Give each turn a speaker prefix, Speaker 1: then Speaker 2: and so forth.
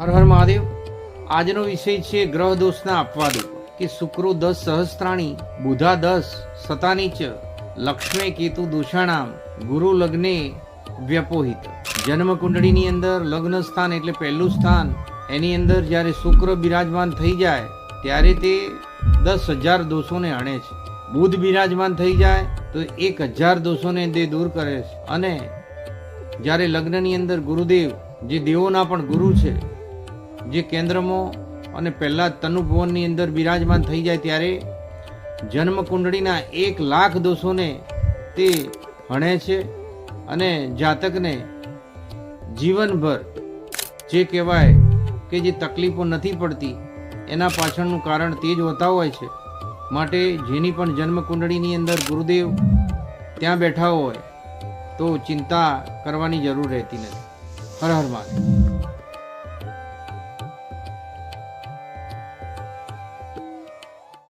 Speaker 1: હર હર મહાદેવ. આજનો વિષય છે ગ્રહ દોષના અપવાદો, કે શુક્રો દસ સહસ્ત્રાણી, બુધા દસ સતાનીચ લક્ષ્મે કેતુ દોષાણામ, ગુરુ લગ્ને વ્યપોહિત. જન્મ કુંડળીની અંદર લગ્ન સ્થાન એટલે પહેલું સ્થાન, એની અંદર જ્યારે શુક્ર બિરાજમાન થઈ જાય, ત્યારે તે દસ હજાર દોષોને હણે છે. બુધ બિરાજમાન થઈ જાય, તો એક હજાર દોષોને તે દૂર કરે છે. અને જ્યારે લગ્નની અંદર ગુરુદેવ, જે દેવોના પણ ગુરુ છે જે કેન્દ્રમાં અને પહેલાં તનુભવનની અંદર બિરાજમાન થઈ જાય ત્યારે જન્મકુંડળીના એક લાખ દોષોને તે હણે છે અને જાતકને જીવનભર જે કહેવાય કે જે તકલીફો નથી પડતી, એના પાછળનું કારણ તે જ હોતા હોય છે. માટે જેની પણ જન્મકુંડળીની અંદર ગુરુદેવ ત્યાં બેઠા હોય, તો ચિંતા કરવાની જરૂર રહેતી નથી. હર હર મહાદેવ.